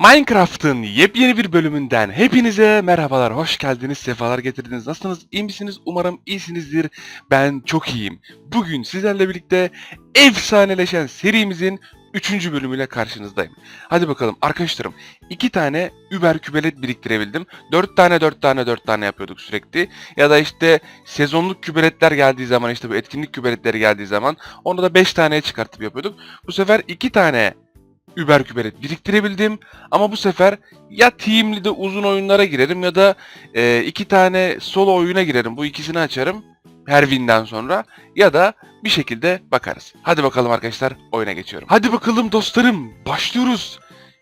Minecraft'ın yepyeni bir bölümünden hepinize merhabalar, hoş geldiniz, sefalar getirdiniz. Nasılsınız, iyi misiniz? Umarım iyisinizdir. Ben çok iyiyim. Bugün sizlerle birlikte efsaneleşen serimizin 3. bölümüyle karşınızdayım. Hadi bakalım arkadaşlarım, 2 tane Uber kübelet biriktirebildim. 4 tane 4 tane 4 tane yapıyorduk sürekli. Ya da işte sezonluk kübeletler geldiği zaman işte bu etkinlik kübeletleri geldiği zaman onu da 5 taneye çıkartıp yapıyorduk. Bu sefer 2 tane Uber kübelet biriktirebildim. Ama bu sefer ya teamli de uzun oyunlara girerim ya da e, iki tane solo oyuna girerim. Bu ikisini açarım her winden sonra ya da bir şekilde bakarız. Hadi bakalım arkadaşlar oyuna geçiyorum. Hadi bakalım dostlarım başlıyoruz.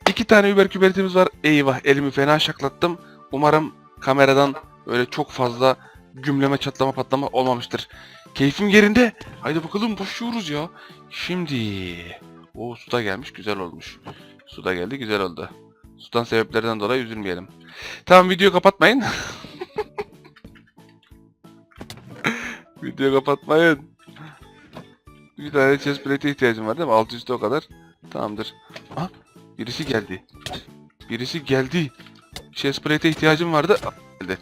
İki tane Uber kübeletimiz var. Eyvah elimi fena şaklattım. Umarım kameradan öyle çok fazla gümleme çatlama patlama olmamıştır. Keyfim yerinde. Haydi bakalım başlıyoruz ya. Şimdi o suda gelmiş güzel olmuş. Suda geldi güzel oldu. Sudan sebeplerden dolayı üzülmeyelim. Tamam videoyu kapatmayın. videoyu kapatmayın. Bir tane chest plate'e ihtiyacım var değil mi? Alt üstü o kadar. Tamamdır. Ha, birisi geldi. Birisi geldi. Chest plate'e ihtiyacım vardı. Ah, Geldi.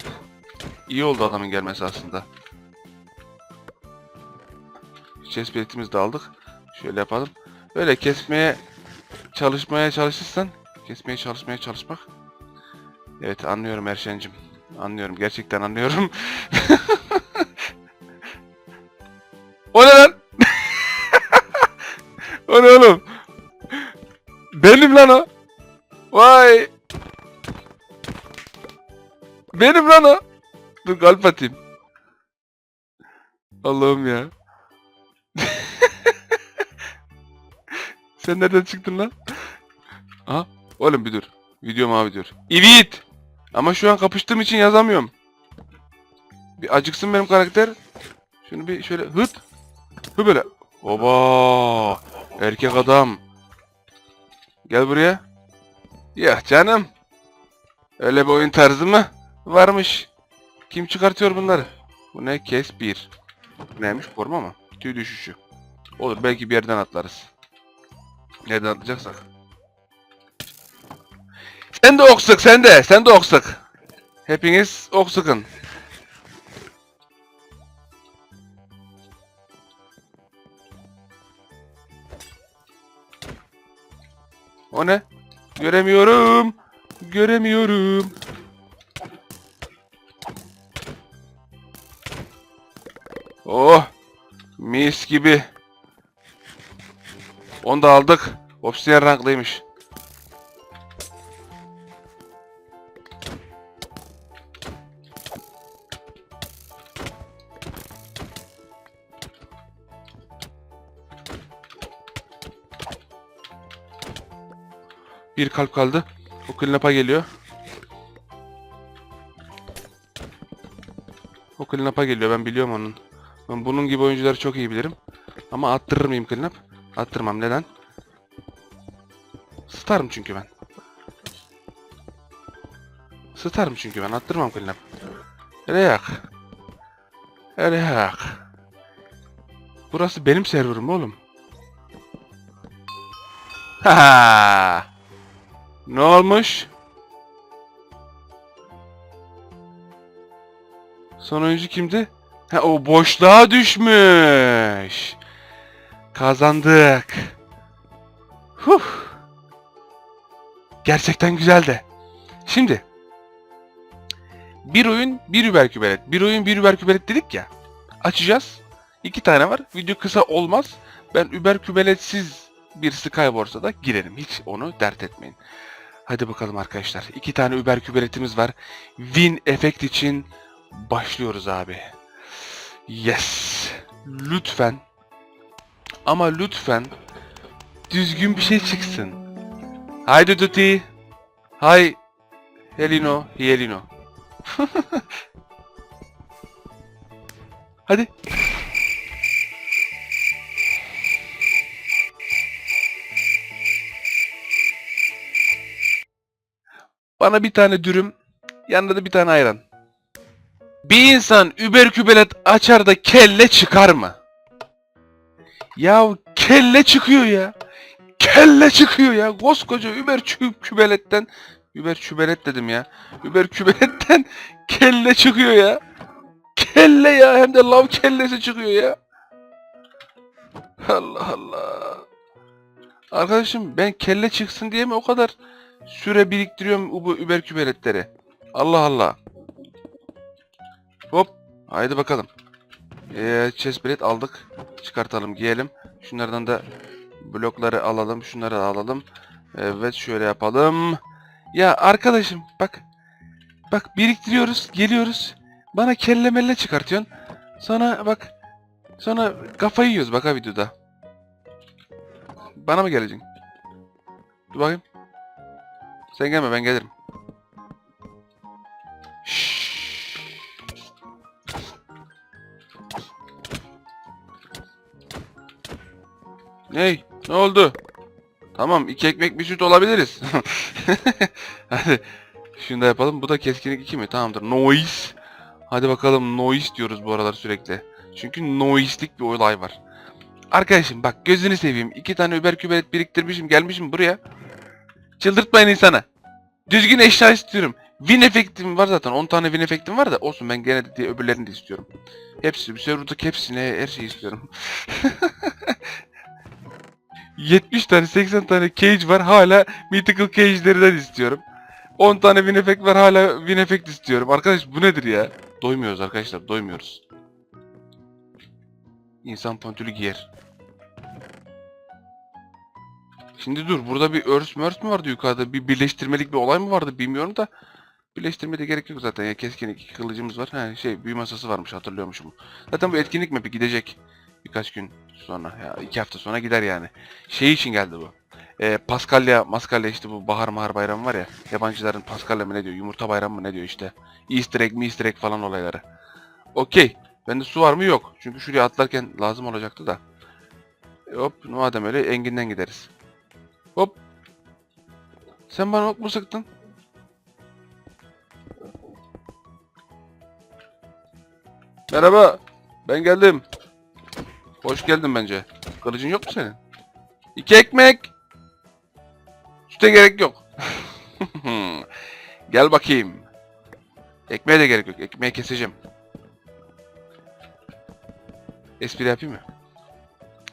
İyi oldu adamın gelmesi aslında. Chest plate'imizi de aldık. Şöyle yapalım. Böyle kesmeye çalışmaya çalışırsan kesmeye çalışmaya çalışmak. Evet anlıyorum Erşen'cim. Anlıyorum. Gerçekten anlıyorum. o ne lan? o ne oğlum? Benim lan o. Vay. Benim lan o. Dur kalp atayım. Allah'ım ya. Sen nereden çıktın lan? Ha? Oğlum bir dur. Video mavi diyor. Evet. Ama şu an kapıştığım için yazamıyorum. Bir acıksın benim karakter. Şunu bir şöyle hıt. Hı böyle. Oba. Erkek adam. Gel buraya. Ya canım. Öyle bir oyun tarzı mı? Varmış. Kim çıkartıyor bunları? Bu ne? Kes bir. Neymiş? Forma mı? Tüy düşüşü. Olur belki bir yerden atlarız. Nereden atlayacaksak. Sen de oksuk sen de. Sen de oksuk. Hepiniz oksukun. O ne? Göremiyorum. Göremiyorum. Oh. Mis gibi. Onu da aldık. Obsidian ranklıymış. Bir kalp kaldı. O cleanup'a geliyor. O cleanup'a geliyor. Ben biliyorum onun. Ben bunun gibi oyuncuları çok iyi bilirim. Ama attırır mıyım cleanup? Attırmam. Neden? Starım çünkü ben. Starım çünkü ben. Attırmam cleanup. Öyle yak. Burası benim serverim oğlum. Ha. Ne olmuş? Son oyuncu kimdi? Ha, o boşluğa düşmüş. Kazandık. Huh. Gerçekten güzeldi. Şimdi bir oyun bir Uber kübelet. Bir oyun bir Uber kübelet dedik ya. Açacağız. İki tane var. Video kısa olmaz. Ben Uber kübeletsiz bir Skywars'a girerim. Hiç onu dert etmeyin. Hadi bakalım arkadaşlar. İki tane Uber kübeletimiz var. Win efekt için başlıyoruz abi. Yes. Lütfen. Ama lütfen düzgün bir şey çıksın. Haydi Duty. Hay. Helino. Helino. Hadi. Bana bir tane dürüm, yanında da bir tane ayran. Bir insan Uber kübelet açar da kelle çıkar mı? Ya kelle çıkıyor ya. kelle çıkıyor ya. Koskoca Über çü- kübeletten Über kübelet dedim ya. Über kübeletten kelle çıkıyor ya. Kelle ya hem de lav kellesi çıkıyor ya. Allah Allah. Arkadaşım ben kelle çıksın diye mi o kadar süre biriktiriyorum bu Uber kübeletleri? Allah Allah. Hop. Haydi bakalım. Ee, chest aldık. Çıkartalım giyelim. Şunlardan da blokları alalım. Şunları alalım. Evet şöyle yapalım. Ya arkadaşım bak. Bak biriktiriyoruz. Geliyoruz. Bana kelle melle çıkartıyorsun. Sonra bak. Sonra kafayı yiyoruz bak ha videoda. Bana mı geleceksin? Dur bakayım. Sen gelme ben gelirim. Ney? Ne oldu? Tamam iki ekmek bir süt olabiliriz. Hadi şunu da yapalım. Bu da keskinlik 2 mi? Tamamdır. Noise. Hadi bakalım noise diyoruz bu aralar sürekli. Çünkü noise'lik bir olay var. Arkadaşım bak gözünü seveyim. iki tane Uber kübelet biriktirmişim gelmişim buraya. Çıldırtmayın insanı. Düzgün eşya istiyorum. Win efektim var zaten. 10 tane win efektim var da olsun ben gene de öbürlerini de istiyorum. Hepsi, bir serverdaki hepsine her şeyi istiyorum. 70 tane 80 tane cage var hala mythical cage'lerden istiyorum. 10 tane win effect var hala win effect istiyorum. Arkadaş bu nedir ya? Doymuyoruz arkadaşlar doymuyoruz. İnsan pantolü giyer. Şimdi dur burada bir örs mörs mü vardı yukarıda? Bir birleştirmelik bir olay mı vardı bilmiyorum da. Birleştirmeye de gerek yok zaten ya keskin iki kılıcımız var. Ha şey büyü masası varmış hatırlıyormuşum. Zaten bu etkinlik map'i gidecek. Birkaç gün sonra ya iki hafta sonra gider yani. Şey için geldi bu. Ee, Paskalya, Maskalya işte bu bahar mahar bayramı var ya. Yabancıların Paskalya mı ne diyor? Yumurta bayramı mı ne diyor işte. Easter egg mi Easter egg falan olayları. Okey. Bende su var mı? Yok. Çünkü şuraya atlarken lazım olacaktı da. E, hop madem öyle enginden gideriz. Hop. Sen bana ok mu sıktın? Merhaba. Ben geldim. Hoş geldin bence. Kılıcın yok mu senin? İki ekmek. Süte gerek yok. Gel bakayım. Ekmeğe de gerek yok. Ekmeği keseceğim. Espri yapayım mı?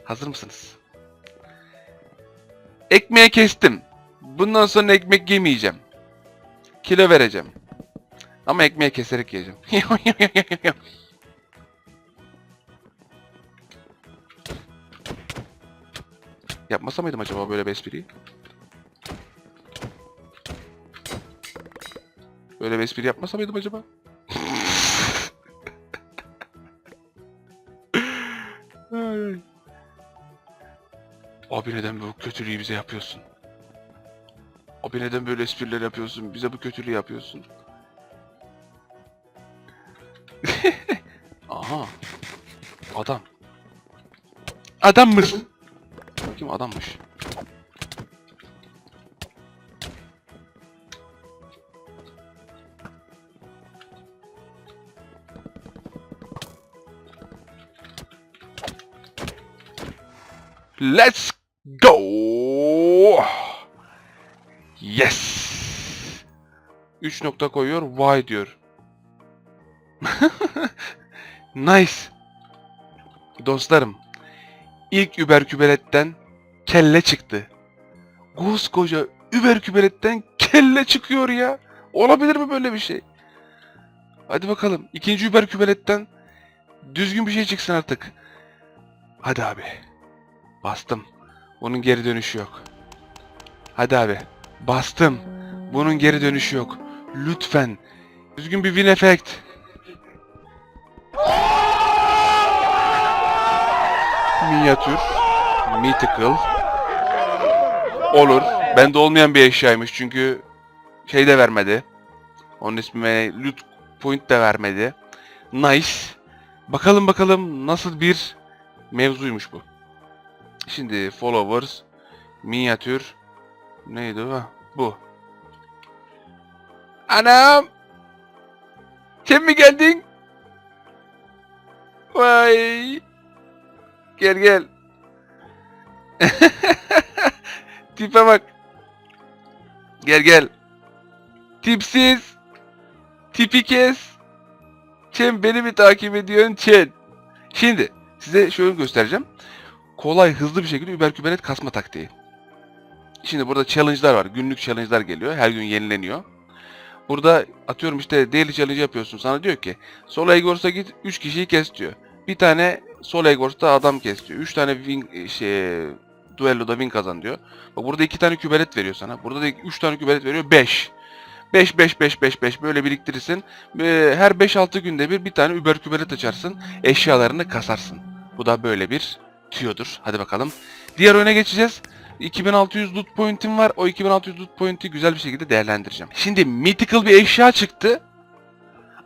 Hazır mısınız? Ekmeği kestim. Bundan sonra ekmek yemeyeceğim. Kilo vereceğim. Ama ekmeği keserek yiyeceğim. Yapmasa mıydım acaba böyle bir? Böyle bir espri yapmasa mıydım acaba? Abi neden bu kötülüğü bize yapıyorsun? Abi neden böyle espriler yapıyorsun? Bize bu kötülüğü yapıyorsun. Aha. Adam. Adammış. Kim adammış? Let's go. Yes. 3 nokta koyuyor. Why diyor. nice. Dostlarım. İlk Uber kübeletten kelle çıktı. Koskoca Uber kübeletten kelle çıkıyor ya. Olabilir mi böyle bir şey? Hadi bakalım. İkinci Uber kübeletten düzgün bir şey çıksın artık. Hadi abi. Bastım. Bunun geri dönüşü yok. Hadi abi. Bastım. Bunun geri dönüşü yok. Lütfen. Düzgün bir win effect. Minyatür. Mythical. Olur. Bende olmayan bir eşyaymış çünkü şey de vermedi. Onun ismine loot point de vermedi. Nice. Bakalım bakalım nasıl bir mevzuymuş bu. Şimdi followers, minyatür, neydi o? Bu. Anam! Sen mi geldin? Vay! Gel gel. Tipe bak. Gel gel. Tipsiz. Tipi kes. Çen beni mi takip ediyorsun Çen? Şimdi size şöyle göstereceğim. Kolay hızlı bir şekilde Uber Kubernetes kasma taktiği. Şimdi burada challenge'lar var. Günlük challenge'lar geliyor. Her gün yenileniyor. Burada atıyorum işte daily challenge yapıyorsun. Sana diyor ki Sol Egors'a git 3 kişiyi kes diyor. Bir tane Sol Egors'ta adam kes diyor. 3 tane win şey duelloda win kazan diyor. Bak burada 2 tane kübelet veriyor sana. Burada da 3 tane kübelet veriyor. 5. 5 5 5 5 5 böyle biriktirirsin. Ee, Her 5-6 günde bir bir tane Uber kübelet açarsın. Eşyalarını kasarsın. Bu da böyle bir tüyodur. Hadi bakalım. Diğer oyuna geçeceğiz. 2600 loot point'im var. O 2600 loot point'i güzel bir şekilde değerlendireceğim. Şimdi mythical bir eşya çıktı.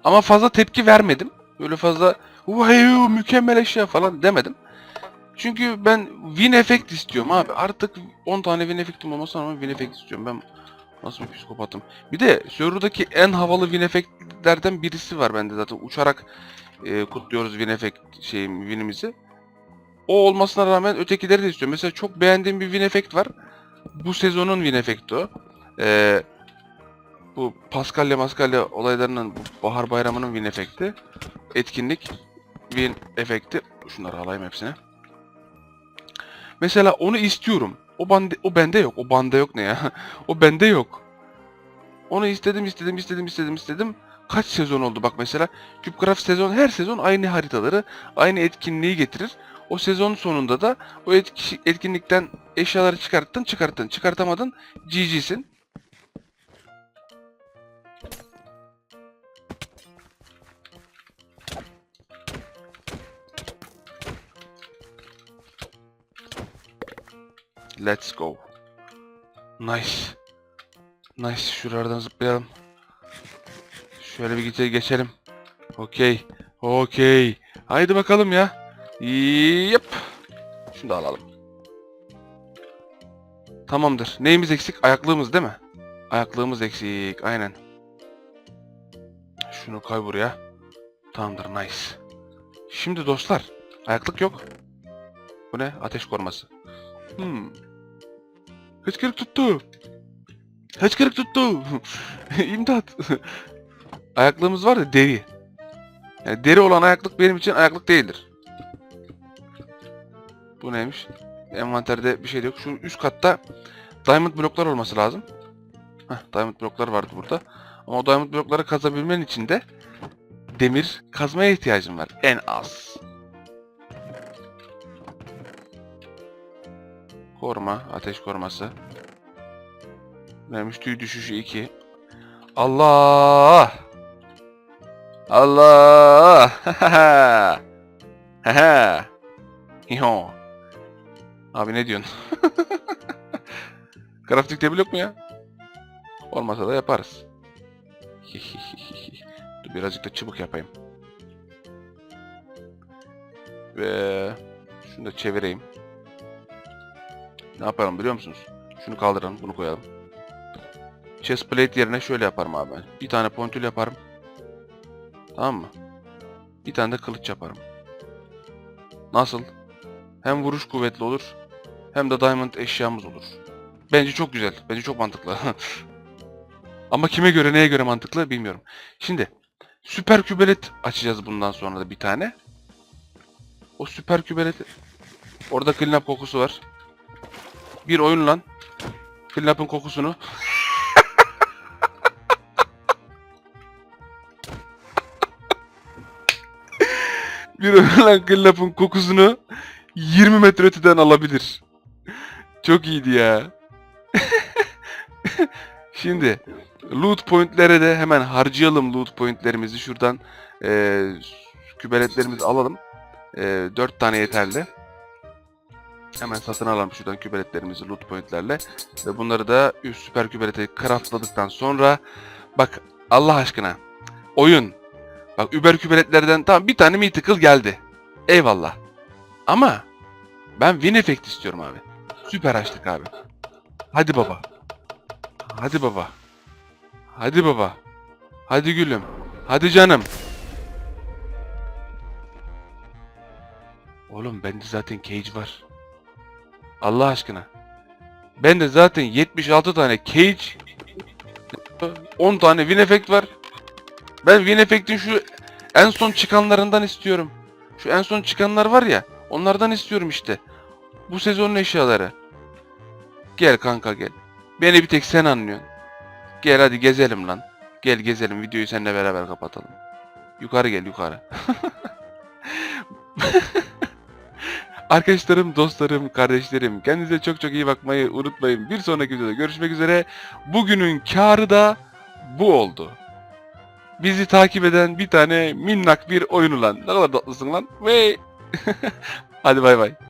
Ama fazla tepki vermedim. Böyle fazla vay mükemmel eşya falan demedim. Çünkü ben win effect istiyorum abi. Artık 10 tane win effect'im olmasına rağmen win effect istiyorum. Ben nasıl bir psikopatım. Bir de serverdaki en havalı win effect'lerden birisi var bende zaten. Uçarak e, kutluyoruz win effect şeyim winimizi. O olmasına rağmen ötekileri de istiyorum. Mesela çok beğendiğim bir win effect var. Bu sezonun win effect'i o. Ee, bu Paskalya Maskalya olaylarının bu bahar bayramının win effect'i. Etkinlik win effect'i. Şunları alayım hepsine. Mesela onu istiyorum. O bende o bende yok. O bende yok ne ya? o bende yok. Onu istedim, istedim, istedim, istedim, istedim. Kaç sezon oldu bak mesela. Cupcraft sezon her sezon aynı haritaları, aynı etkinliği getirir. O sezon sonunda da o etki- etkinlikten eşyaları çıkarttın, çıkarttın, çıkartamadın, GG'sin. Let's go. Nice. Nice. Şuralardan zıplayalım. Şöyle bir gite geçelim. Okey. Okey. Haydi bakalım ya. Yep. Şunu da alalım. Tamamdır. Neyimiz eksik? Ayaklığımız değil mi? Ayaklığımız eksik. Aynen. Şunu koy buraya. Tamamdır. Nice. Şimdi dostlar. Ayaklık yok. Bu ne? Ateş koruması. Hmm. Hıçkırık tuttu. Hıçkırık tuttu. İmdat. Ayaklığımız var da deri. Yani deri olan ayaklık benim için ayaklık değildir. Bu neymiş? Envanterde bir şey yok. Şu üst katta diamond bloklar olması lazım. Heh, diamond bloklar vardı burada. Ama o diamond blokları kazabilmen için de demir kazmaya ihtiyacın var. En az. Koruma, ateş koruması. Neymiş tüy düşüşü 2. Allah! Allah! Hiho! Abi ne diyorsun? Crafting table yok mu ya? Olmasa da yaparız. Dur birazcık da çubuk yapayım. Ve şunu da çevireyim. Ne yaparım biliyor musunuz? Şunu kaldıralım, bunu koyalım. Chest plate yerine şöyle yaparım abi ben. Bir tane pontül yaparım. Tamam mı? Bir tane de kılıç yaparım. Nasıl? Hem vuruş kuvvetli olur, hem de diamond eşyamız olur. Bence çok güzel, bence çok mantıklı. Ama kime göre, neye göre mantıklı bilmiyorum. Şimdi, süper kübelet açacağız bundan sonra da bir tane. O süper kübeleti... Orada clean kokusu var. Bir oyun lan. Up'ın kokusunu. bir oyun lan up'ın kokusunu 20 metre öteden alabilir. Çok iyiydi ya. Şimdi loot pointlere de hemen harcayalım loot pointlerimizi. Şuradan e, kübeletlerimizi alalım. E, 4 tane yeterli. Hemen satın alalım şuradan kübeletlerimizi loot pointlerle. Ve bunları da üst süper kübelete craftladıktan sonra bak Allah aşkına oyun bak Uber kübeletlerden tamam bir tane mythical geldi. Eyvallah. Ama ben win effect istiyorum abi. Süper açtık abi. Hadi baba. Hadi baba. Hadi baba. Hadi gülüm. Hadi canım. Oğlum bende zaten cage var. Allah aşkına. Ben de zaten 76 tane cage 10 tane win effect var. Ben win effect'in şu en son çıkanlarından istiyorum. Şu en son çıkanlar var ya onlardan istiyorum işte. Bu sezonun eşyaları. Gel kanka gel. Beni bir tek sen anlıyorsun. Gel hadi gezelim lan. Gel gezelim videoyu seninle beraber kapatalım. Yukarı gel yukarı. Arkadaşlarım, dostlarım, kardeşlerim kendinize çok çok iyi bakmayı unutmayın. Bir sonraki videoda görüşmek üzere. Bugünün karı da bu oldu. Bizi takip eden bir tane minnak bir oyunu lan. Ne kadar tatlısın lan. Ve hadi bay bay.